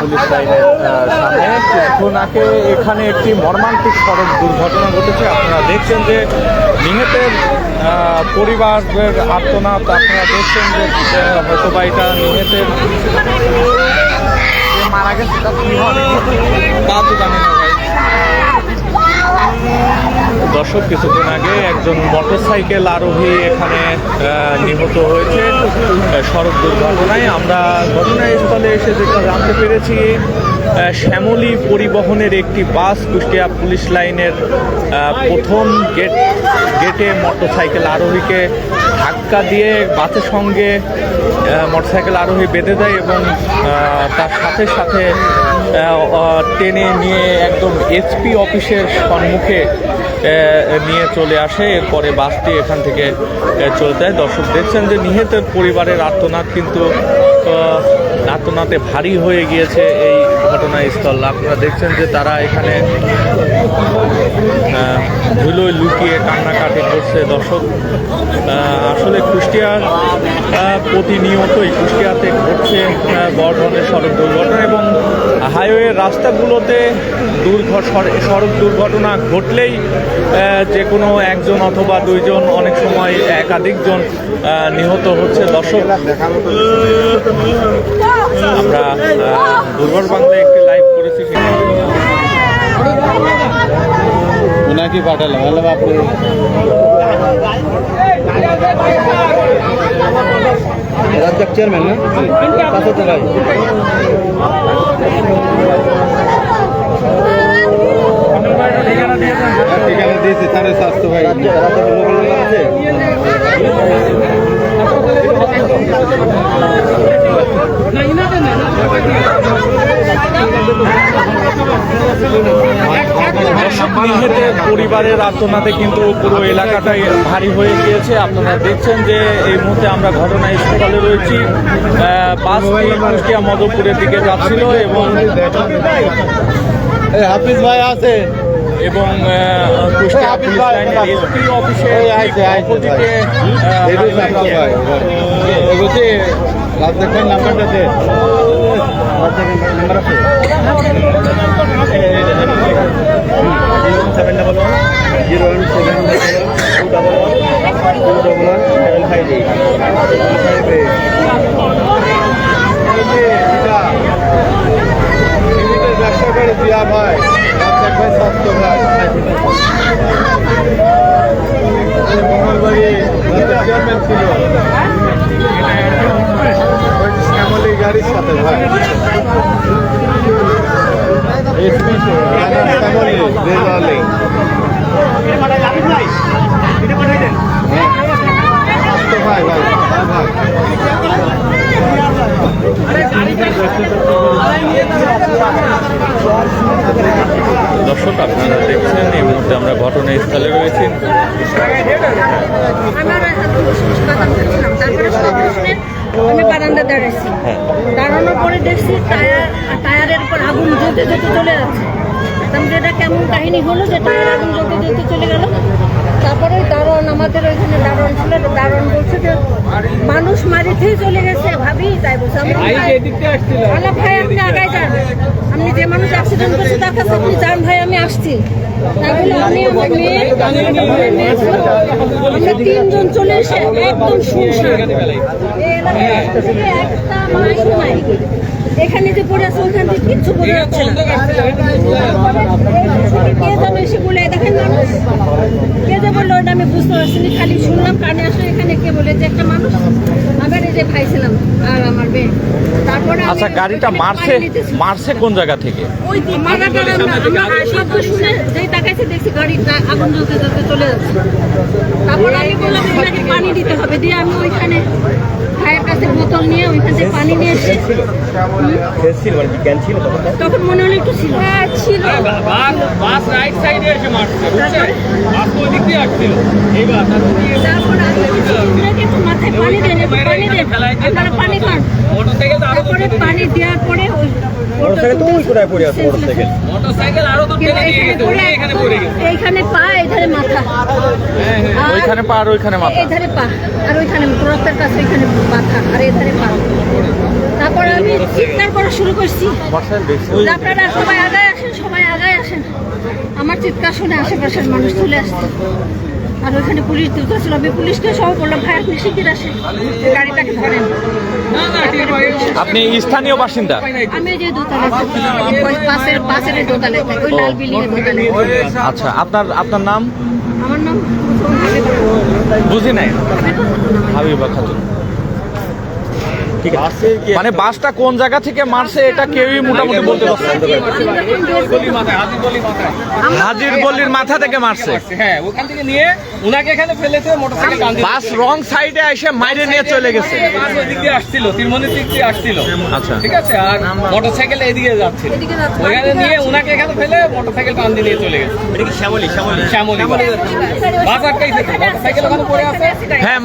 Police লাইনের সামনে। কিছুক্ষণ এখানে একটি মর্মান্তিক সড়ক দুর্ঘটনা ঘটেছে। আপনারা দেখছেন যে নিহতের পরিবারের আর্তনাদ। আপনারা দেখছেন যে হয়তো বা এটা নিহতের মারা গেছে তার কি হবে? তা তো জানি না ভাই। দর্শক, কিছুক্ষণ আগে একজন মোটরসাইকেল আরোহী এখানে নিহত হয়েছে। সড়ক দুর্ঘটনায় আমরা ঘটনাস্থলে এসে যেটা জানতে পেরেছি শ্যামলী পরিবহনের একটি বাস কুষ্টিয়া পুলিশ লাইনের প্রথম গেট, গেটে মোটরসাইকেল আরোহীকে ধাক্কা দিয়ে বাসের সঙ্গে মোটরসাইকেল আরোহী বেঁধে দেয় এবং তার সাথে সাথে টেনে নিয়ে একদম এসপি অফিসের সম্মুখে নিয়ে চলে আসে। এরপরে বাসটি এখান থেকে চলে যায়। দর্শক দেখছেন যে নিহতের পরিবারের আর্তনাদ কিন্তু আর্তনাদে ভারী হয়ে গিয়েছে এই ঘটনাস্থল। আপনারা দেখছেন যে তারা এখানে ধুলোয় লুকিয়ে কান্নাকাটি করছে। দর্শক আসলে কুষ্টিয়ার প্রতিনিয়তই কুষ্টিয়াতে ঘটছে বড় ধরনের সড়ক দুর্ঘটনা। হাইওয়ে রাস্তাগুলোতে দুর্ঘ সড়- সড়ক দুর্ঘটনা ঘটলেই যে কোনো একজন অথবা দুইজন অনেক সময় একাধিকজন নিহত হচ্ছে। দর্শক, আমরা দুর্ঘট বাংলায় একটি লাইভ করেছি সেখানে ওনাকে পাঠালাম বললাম আপনি রাজ্জাক চেয়ারম্যান না পাশে তো ভাই হ্যাঁ, ঠিকানা দিয়েছি সাড়ে সাতশো ভাই আছে পরিবারের আর্তনাদে কিন্তু পুরো এলাকাটাই ভারী হয়ে গিয়েছে। আপনারা দেখছেন যে এই মুহূর্তে আমরা ঘটনাস্থলে রয়েছি। আহ, বাসটি কুষ্টিয়া মধুপুরের দিকে যাচ্ছিল এবং হাফিজ ভাই আছে। এবং কুষ্টিয়া পুলিশ লাইনের এসপি অফিসে অপোজিটে ভাই নাম্বারটা দে নাম্বার আছে seven double one zero one seven two double one two double one seven five eight five eight ব্যবসা করে দিয়া ভাই। রাজ্জাক ভাই স্বাস্থ্য ভাই মঙ্গলবাড়ি চেয়ারম্যান ছিল ওই শ্যামলী গাড়ির সাথে ভাই শ্যামলী রেলওয়ালি স্বাস্থ্য ভাই ভাই ভাই দর্শক আপনারা দেখছেন এই মুহূর্তে আমরা ঘটনাস্থলে রয়েছি। আমি বারান্দা দাঁড়াইছি দাঁড়ানোর পরে দেখছি টায়ার টায়ারের উপর আগুন জ্বলতে জ্বলতে চলে যাচ্ছে। এটা কেমন কাহিনী হলো যে টায়ার আগুন জ্বলতে জ্বলতে চলে গেল? তারপরে আমাদের ওইখানে ছিল দারোয়ান বলছে যে মানুষ মারিতেই চলে গেছে ভাবি তাই বলছে ভাই আপনি আগায় যান। অ্যাক্সিডেন্ট করছে তার কাছে আপনি যান ভাই আমি আসছি। তাই আমি আমার মেয়ে আমার মেয়ে আমরা তিনজন চলে এসে একদম শুনশান। একটা নাই। এখানে যে পড়ে আছে ওখান থেকে কিচ্ছু যাচ্ছে না। কে এসে বলে দেখেন মানুষ কে যে বলল ওটা আমি বুঝতে পারছি না খালি শুনলাম কানে আসলে এখানে কে বলে যে একটা মানুষ আমার এই যে ভাই ছিলাম আর আমার মেয়ে তারপরে আমি আচ্ছা গাড়িটা মারছে মারছে কোন জায়গা থেকে? পানি দিতে হবে। দিয়ে আমি ওইখানে ভাইয়ের কাছে বোতল নিয়ে ওইখান থেকে পানি নিয়ে এসে তখন? মনে হলো একটু ছিল। হ্যাঁ ছিল। বাস রাইট সাইডে এসে মারছে বাস ওই দিক দিয়ে আসছিল। এইবার তারপর আমি বলছি, ওনাকে একটু মাথায় পানি দেন পানি দেন। আপনারা পানি খান মোটরসাইকেল তো আরও তারপরে পানি দেওয়ার পরে ওই মোটরসাইকেল তো ওই কোথায় পড়ে আছে? মোটরসাইকেল। মোটরসাইকেল আরও তো দিয়ে এখানে গেছে পড়ে এখানে পড়ে গেছে। এইখানে পা এধারে মাথা। আর ওইখানে পা আর ওইখানে মাথা। এধারে পা আর ওইখানে কাছে ওইখানে মাথা আর এধারে পা। তারপরে আমি চিৎকার করা শুরু করছি। মোটরসাইকেল দেখছি যে আপনারা সবাই আগায় আসেন সবাই আগায় আসেন। আমার চিৎকার শুনে আশেপাশের মানুষ চলে আসছে। আর ওখানে পুলিশ দ্রুত ছিল। আমি পুলিশকে সহ বললাম ফায়ার আপনি আসে গাড়িটাকে ধরেন। আপনি স্থানীয় বাসিন্দা? আমি যে দোতলা পাশের পাশের দোতলায় ওই লাল বিল্ডিং এর দোতলায় আচ্ছা আপনার আপনার নাম? আমার নাম বুঝি নাই। হাবিবা খাতুন ঠিক আছে। মানে বাসটা কোন জায়গা থেকে মারছে এটা কেউই মোটামুটি বলতে পারছে হাজির গলির মাথা থেকে মারছে। হ্যাঁ ওখান থেকে নিয়ে উনাকে এখানে ফেলেছে মোটরসাইকেল বাস রং সাইডে এসে মাইরে নিয়ে চলে গেছে। বাস ওইদিক দিয়ে আসছিল তিরমনির দিক দিয়ে আসছিল। আচ্ছা। ঠিক আছে আর মোটরসাইকেল এদিকে যাচ্ছিল। এদিকে যাচ্ছে। নিয়ে উনাকে এখানে ফেলে মোটরসাইকেল টান দিয়ে নিয়ে চলে গেছে। এটা কি শ্যামলি? শ্যামলি। শ্যামলি। বাস আটকাইছে মোটরসাইকেল ওখানে পড়ে আছে। হ্যাঁ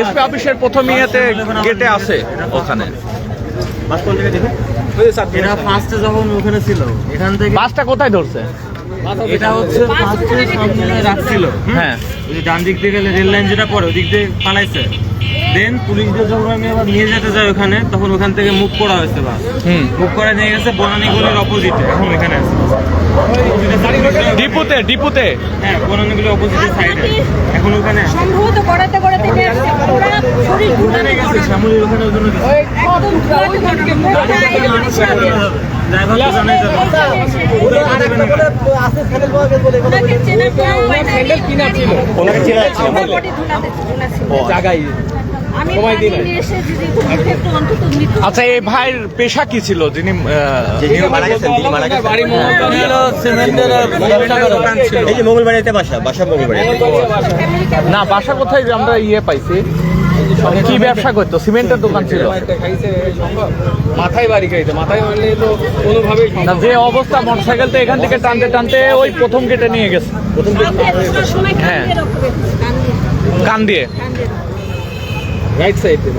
এসপি অফিসের প্রথম ইয়েতে গেটে আছে। ওখানে। এরা ফার্স্টে যখন ওখানে ছিল এখান থেকে বাসটা কোথায় ধরছে? এটা হচ্ছে ফার্স্টে সামনে রাখছিল হ্যাঁ। ডান দিক দিয়ে গেলে রেল লাইন যেটা পড়ে ওদিক দিক দিয়ে পালাইছে। দেন পুলিশদের যখন আমি আবার নিয়ে যেতে যাই ওখানে তখন ওখান থেকে মুভ করা হয়েছে বাস। হুম। মুভ করে নিয়ে গেছে বনানীগুলির অপোজিটে এখন এখানে আছে ডিপুতে ডিপুতে। হ্যাঁ বনানীগুলির অপোজিটের সাইডে এখন ওখানে সম্ভবত করাতে করাতে নিয়ে আসছে পুরা শরীর ঘুরানো গেছে শ্যামলির ওখানে ওই জন্য। একদম আচ্ছা এই ভাইয়ের পেশা কি ছিল? যিনি না বাসা কোথায় যে আমরা ইয়ে পাইছি? কি ব্যবসা করতো? সিমেন্টের দোকান ছিল। মাথায় বাড়ি খাইতে। মাথায় মারলে তো কোনোভাবেই না যে অবস্থা মোটরসাইকেল তো এখান থেকে টানতে টানতে ওই প্রথম গেটে নিয়ে গেছে। হ্যাঁ। কান দিয়ে রাইট সাইডে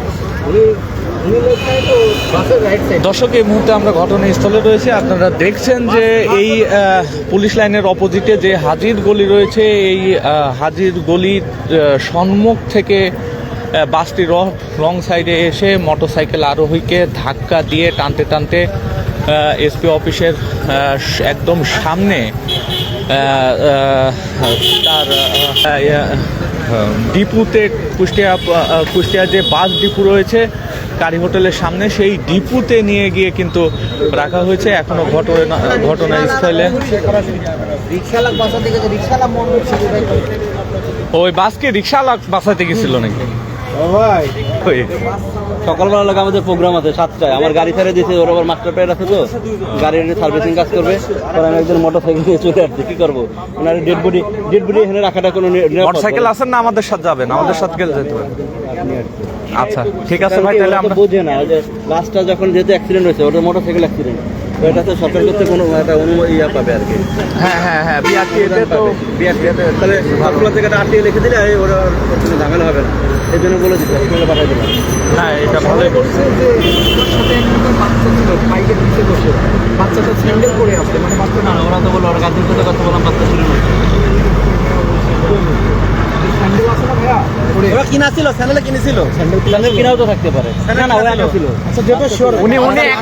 দর্শক এই মুহূর্তে আমরা ঘটনাস্থলে রয়েছে। আপনারা দেখছেন যে এই পুলিশ লাইনের অপোজিটে যে হাজির গলি রয়েছে এই হাজির গলির সম্মুখ থেকে বাসটি রং সাইডে এসে মোটরসাইকেল আরোহীকে ধাক্কা দিয়ে টানতে টানতে এসপি অফিসের একদম সামনে তার ডিপুতে কুষ্টিয়া কুষ্টিয়া যে বাস ডিপু রয়েছে কারি হোটেলের সামনে সেই ডিপুতে নিয়ে গিয়ে কিন্তু রাখা হয়েছে। এখনও ঘটনা ঘটনাস্থলে। ওই বাসকে রিক্সা বাসাতে গেছিল নাকি? সকালবেলা লাগে আমাদের প্রোগ্রাম আছে সাতটায়। আমার গাড়ি ছেড়ে দিয়েছে ওর আবার মাস্টার প্যাড আছে তো। গাড়ি এনে সার্ভিসিং কাজ করবে। পরে আমি একজন মোটর সাইকেল নিয়ে চলে আসছি কি করব? ওনার ডেড বডি ডেড বডি এখানে রাখাটা কোনো মোটরসাইকেল নয়। আছেন না। আমাদের সাথে যাবেন আমাদের সাথে গেলে যেতে পারেন আচ্ছা ঠিক আছে ভাই তাহলে আমরা বোঝে না যে লাস্টটা যখন যেহেতু অ্যাক্সিডেন্ট হয়েছে ওটা মোটর সাইকেল অ্যাক্সিডেন্ট এটা তো সরকার করতে কোনো একটা অনুমতি ইয়া পাবে আর কি। হ্যাঁ হ্যাঁ হ্যাঁ বিআরটিএতে তো বিআরটিএতে তাহলে আপনার থেকে একটা লিখে দিলে ওরা কোনো ঝামেলা হবে না। এই জন্য বলে দিতে আপনাকে পাঠাই দিলাম হ্যাঁ এটা ভালোই করছে বাচ্চাটা স্যান্ডেল করে আসছে মানে বাচ্চা না ওরা তো বলল ওরা গাছের কথা বললাম বাচ্চা ছিল না স্যান্ডেল আছে না ভাইয়া ওরা কিনা ছিল? স্যান্ডেল কিনেছিল? স্যান্ডেল কিনাও তো থাকতে পারে। না না ছিল। আচ্ছা যেটা শিওর উনি উনি এক-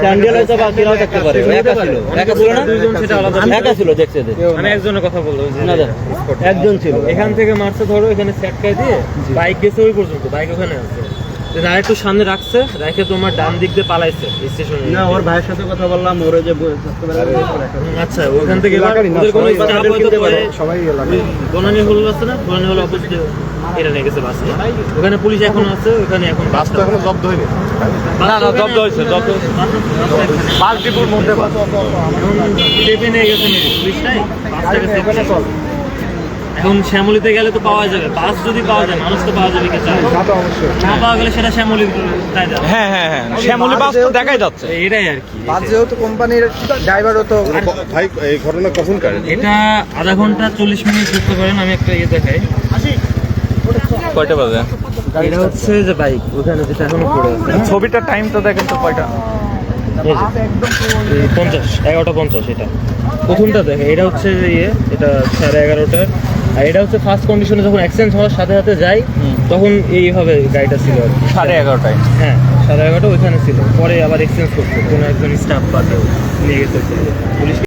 স্যান্ডেল হয়তো বা কিনাও থাকতে পারে। একা ছিল। একা ছিল না? দুইজন সেটা আলাদা একা ছিল দেখছে। আমি একজনের কথা বলব ওই না একজন ছিল। এখান থেকে মারছে ধরো এখানে সেটকাই দিয়ে বাইক গেছে ওই পর্যন্ত বাইক ওখানে আছে। আর একটু সামনে রাখছে রেখে তোমার ডান দিক দিয়ে পালাইছে স্টেশনে না ওর ভাইয়ের সাথে কথা বললাম ওরে যে আচ্ছা ওখান থেকে ওদের কোনো স্টাফ হয়তো পরে সবাই বনানী হল আছে না? বনানী হল অপোজিটে এটা নিয়ে গেছে বাস ওখানে পুলিশ এখন আছে ওখানে এখন বাস তো এখনও জব্দ হয়নি। না না জব্দ হয়েছে জব্দ বাস ডিপুর মধ্যে বাস চেপে নিয়ে গেছে পুলিশটাই বাসটাকে চেপে। এখন শ্যামলিতে গেলে তো পাওয়া যাবে বাস যদি পাওয়া যায় মানুষ তো পাওয়া যাবে কে চায়? তা তো অবশ্যই। না পাওয়া গেলে সেটা শ্যামলি হ্যাঁ হ্যাঁ হ্যাঁ শ্যামলি বাস তো দেখাই যাচ্ছে। এটাই আর কি বাস যেহেতু কোম্পানির ড্রাইভারও তো ভাই এই ঘটনা কখন কার এটা আধা ঘণ্টা চল্লিশ মিনিট ধরতে পারেন আমি একটা ইয়ে দেখাই। কয়টা বাজে? এটা হচ্ছে যে বাইক ওখানে যেটা এখনও পড়ে আছে। ছবিটার টাইম তো দেখেন তো কয়টা। পঞ্চাশ এগারোটা পঞ্চাশ এটা। প্রথমটা দেখে এটা হচ্ছে যে ইয়ে এটা সাড়ে এগারোটার। আর এটা হচ্ছে ফার্স্ট কন্ডিশনে যখন এক্সচেঞ্জ হওয়ার সাথে সাথে যাই তখন এইভাবে গাড়িটা ছিল আর কি। সাড়ে এগারোটায়? হ্যাঁ সাড়ে এগারোটা ওইখানে ছিল। পরে আবার এক্সচেঞ্জ করছে। কোনো একজন স্টাফ বাদেও নিয়ে গেছে। পুলিশ